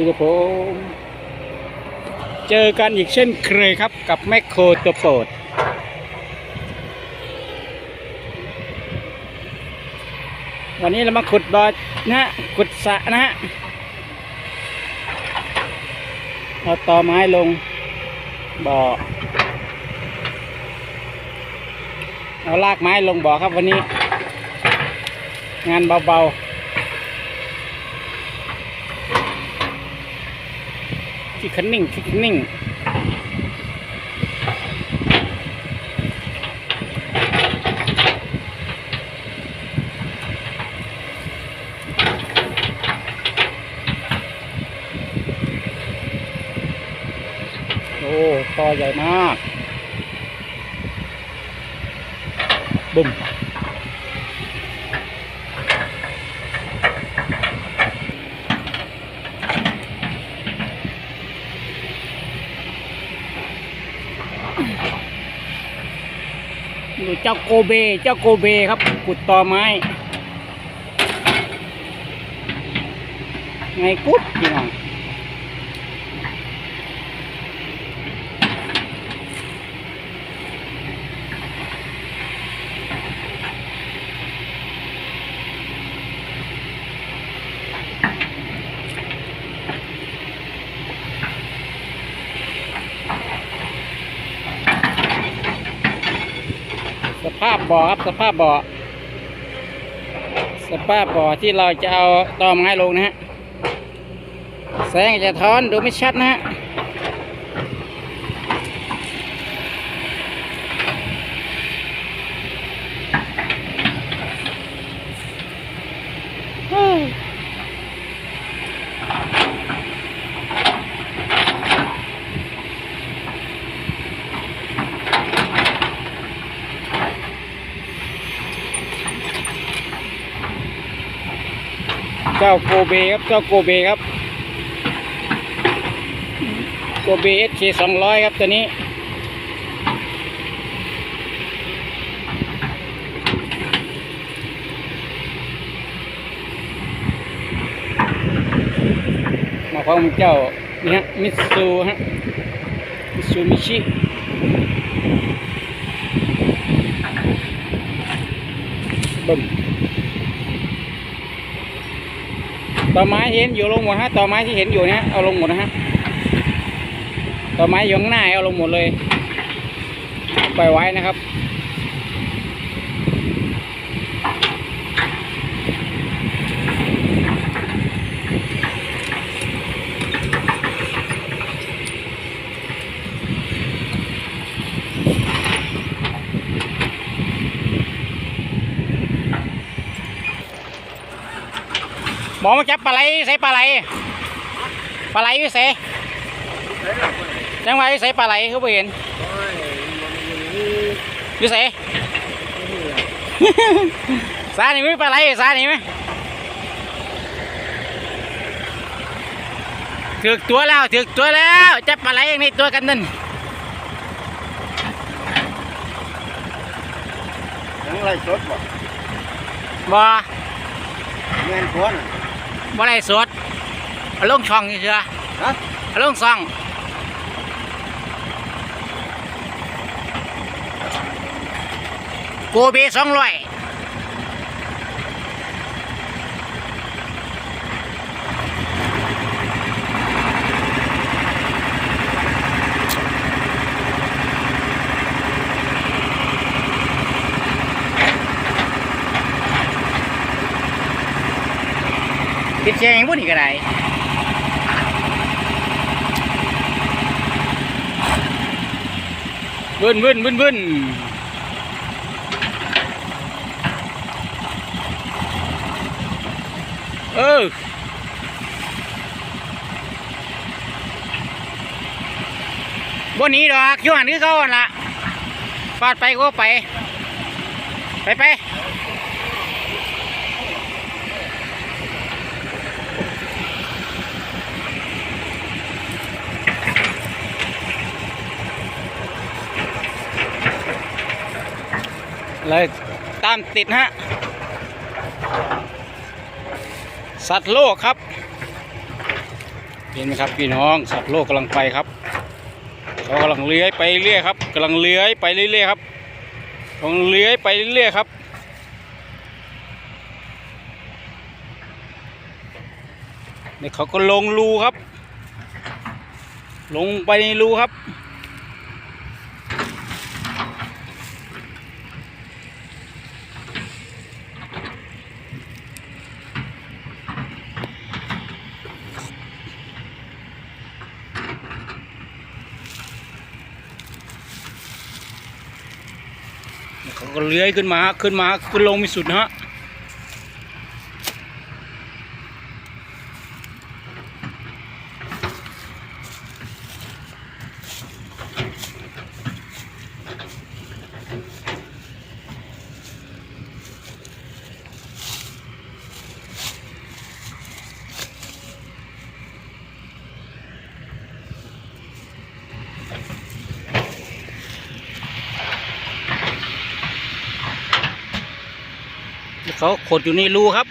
ดีครับผม เจอกันอีกเช่นเคยครับกับแมคโครตัวโปรดวันนี้เรามาขุดบ่อนะฮะขุดสะนะฮะเราต่อไม้ลงบ่อเอาลากไม้ลงบ่อครับวันนี้ งานเบาๆ ขี้คันนิ่งขี้คันนิ่งโอ้ตอใหญ่มากบุ้ม ดูเจ้าโกเบ เจ้าโกเบครับขุดต่อไม้ ไงกุ๊บพี่น้อง ภาพบ่อครับสภาพบ่อสภาพบ่อที่เราจะเอาตอไม้ลงนะฮะแสงจะท้อนดูไม่ชัดนะฮะ เจ้าโกเบครับ เจ้าโกเบครับ โกเบเอสเคสองร้อยครับตัวนี้ มาพร้อมเจ้านี่ฮะมิตซูฮะมิตซูมิชิบึ้ม ต่อไม้เห็นอยู่ลงหมดฮะต่อไม้ที่เห็นอยู่เนี่ยเอาลงหมดนะฮะต่อไม้อยู่ข้างหน้าเอาลงหมดเลยปล่อยไว้นะครับ หมอมาจับปลาไหลใส่ปลาไหลปลาไหลอยู่ใส่จังหวะอยู่ใส่ปลาไหลเขาไปเห็นอยู่ใส่สานี่ไหมปลาไหลสานี่ไหมถือตัวแล้วถือตัวแล้วจับปลาไหลในตัวกันนั่นทั้งไรสดบ่บ่เงินคน บ่ได้สดเอาลงช่องนี่เชื่อฮะ เอาลงซ่องโกเบสองร้อย ติดเชียงยังบุ่นอีกอะไรบึ้นบึ้นบึ้นบึ้นเออบ่หนีดอกยู่หันคือเขาหั่นละฟาดไปก็ไป ไปไป เลยตามติดฮะ สัตว์โลกครับ เห็นไหมครับพี่น้อง สัตว์โลกกำลังไปครับเขากำลังเลื้อยไปเรื่อยครับกำลังเลื้อยไปเรื่อยครับกำลังเลื้อยไปเรื่อยครับเนี่ยเขาก็ลงรูครับ ลงไปในรูครับ ก็เลื้อยขึ้นมาขึ้นมาขึ้นลงมีสุดนะฮะ เขาขดอยู่ในรูครับ